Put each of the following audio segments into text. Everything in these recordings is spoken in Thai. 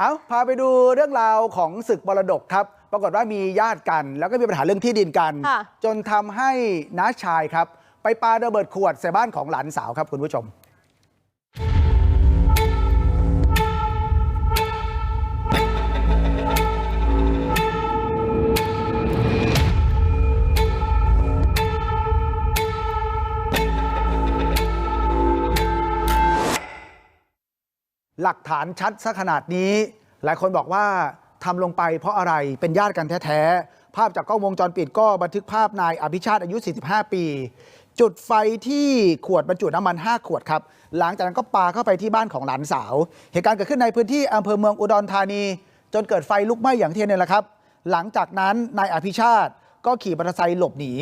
เอาพาไปดูเรื่องราวของศึกมรดกครับ ปรากฏว่ามีญาติกัน แล้วก็มีปัญหาเรื่องที่ดินกันค่ะจนทำให้น้าชายครับ ไปปาระเบิดขวดใส่บ้านของหลานสาวครับคุณผู้ชม หลักฐานชัดซะขนาดนี้ หลายคนบอกว่าทำลงไปเพราะอะไรเป็นญาติกันแท้ๆ ภาพจากกล้องวงจรปิดก็บันทึกภาพนายอภิชาติอายุ 45 ปี จุดไฟที่ขวดบรรจุน้ำมัน 5 ขวดครับ หลังจากนั้นก็ปาเข้าไปที่บ้านของหลานสาว เหตุการณ์เกิดขึ้นในพื้นที่อำเภอเมืองอุดรธานี จนเกิดไฟลุกไหม้อย่างที่เห็นนี่แหละครับ หลังจากนั้นนายอภิชาติก็ขี่มอเตอร์ไซค์หลบหนี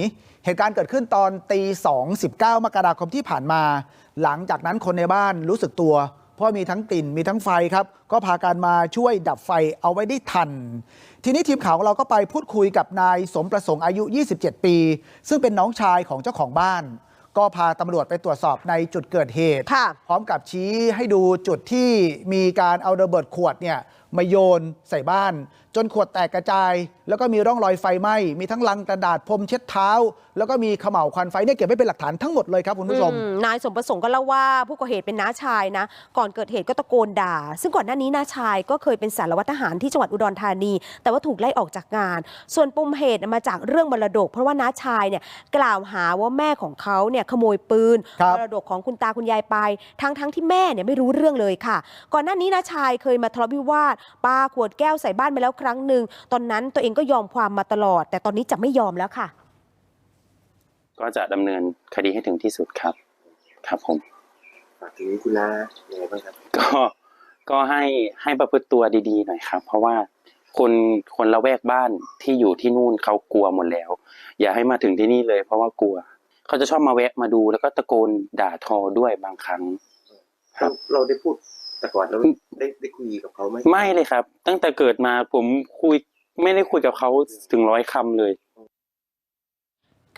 เหตุการณ์เกิดขึ้นตอนตี2 19มกราคมที่ผ่านมา หลังจากนั้นคนในบ้านรู้สึกตัว เพราะมีทั้งกลิ่นมีทั้งไฟครับ ก็พากันมาช่วยดับไฟเอาไว้ได้ทัน ทีนี้ทีมข่าวของเราก็ไปพูดคุยกับนายสมประสงค์อายุ 27 ปี ซึ่งเป็นน้องชายของเจ้าของบ้าน ก็พาตำรวจไปตรวจสอบในจุดเกิดเหตุ พร้อมกับชี้ให้ดูจุดที่มีการเอาระเบิดขวดเนี่ยมาโยนใส่บ้าน จนขวดแตกกระจาย แล้วก็มีร่องรอยไฟไหม้มีทั้งลังกระดาษพรมเช็ดเท้า แล้วก็มีเขม่าวควันไฟเนี่ยเก็บไว้เป็นหลักฐานทั้งหมดเลยครับคุณผู้ชมอืมนายสมประสงค์ก็เล่าว่าผู้ก่อเหตุเป็นน้าชายนะ ก่อนเกิดเหตุก็ตะโกนด่า ซึ่งก่อนหน้านี้น้าชายก็เคยเป็นสารวัตรทหารที่จังหวัดอุดรธานี แต่ว่าถูกไล่ออกจากงาน ส่วนปมเหตุมาจากเรื่องมรดก เพราะว่าน้าชายเนี่ยกล่าวหาว่าแม่ของเขาเนี่ยขโมยปืนครับมรดกของคุณตาคุณยายไป ทั้งทั้งที่แม่เนี่ยไม่รู้เรื่องเลยค่ะ ก่อนหน้านี้น้าชายเคยมาทะเลาะวิวาทปาขวดแก้วใส่บ้านมาแล้วครั้งหนึ่งตอนนั้นตัวเองก็ยอมความมาตลอด แต่ตอนนี้จะไม่ยอมแล้วค่ะ ก็จะดำเนินคดีให้ถึงที่สุดครับ ครับผมฝากถึงคุณนายังไงบ้างครับ ก็ก็ให้ให้ประพฤติตัวดีๆหน่อยครับ เพราะว่าคนคนละแวกบ้านที่อยู่ที่นู่นเขากลัวหมดแล้ว อย่าให้มาถึงที่นี่เลย เพราะว่ากลัว เขาจะชอบมาแวะมาดูแล้วก็ตะโกนด่าทอด้วยบางครั้ง ครับ เราได้พูดแต่ก่อนเราได้ได้คุยกับเขาไหมไม่เลยครับ ตั้งแต่เกิดมาผมคุย ไม่ได้คุยกับเขาถึงร้อยคำเลย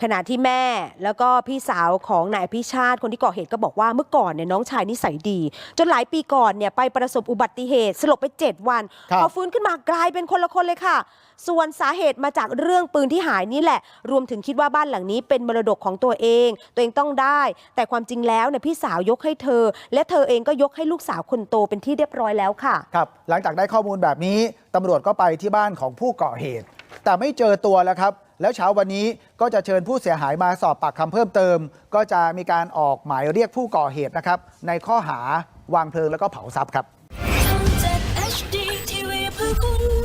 ขณะที่แม่แล้วก็พี่สาวของนายพิชาติคนที่ก่อเหตุก็บอกว่าเมื่อก่อนเนี่ยน้องชายนิสัยดี จนหลายปีก่อนเนี่ยไปประสบอุบัติเหตุ สลบไป 7 วันครับพอฟื้นขึ้นมากลายเป็นคนละคนเลยค่ะ ส่วนสาเหตุมาจากเรื่องปืนที่หายนี่แหละ รวมถึงคิดว่าบ้านหลังนี้เป็นมรดกของตัวเอง ตัวเองต้องได้ แต่ความจริงแล้วเนี่ยพี่สาวยกให้เธอ และเธอเองก็ยกให้ลูกสาวคนโตเป็นที่เรียบร้อยแล้วค่ะครับหลังจากได้ข้อมูลแบบนี้ตำรวจก็ไปที่บ้านของผู้ก่อเหตุ แต่ไม่เจอตัวแล้วครับ แล้วเช้าวันนี้ก็จะเชิญผู้เสียหายมาสอบปากคำเพิ่มเติม ก็จะมีการออกหมายเรียกผู้ก่อเหตุนะครับ ในข้อหาวางเพลิงแล้วก็เผาทรัพย์ครับ HD TV เพื่อคุณ